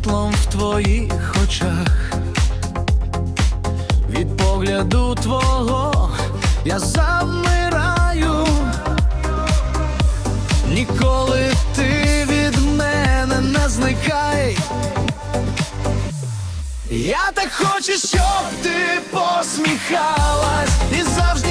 твоїх очах, від погляду твого я завмираю, ніколи ти від мене не зникай. Я так хочу, щоб ти посміхалась. І завжди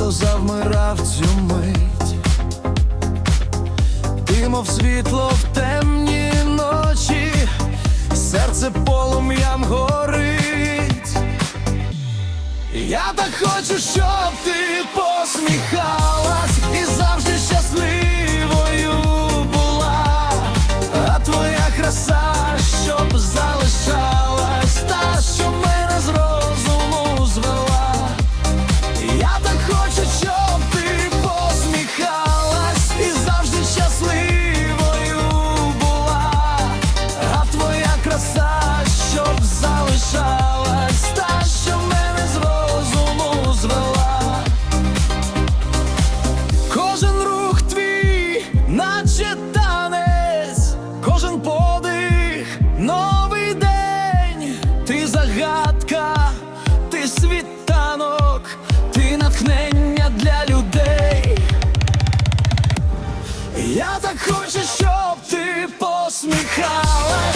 місто завмирав цю мить, ти мов світло в темні ночі, серце полум'ям горить. Я так хочу, щоб ти посміхалась загадка, ти світанок, ти натхнення для людей. Я так хочу, щоб ти посміхалась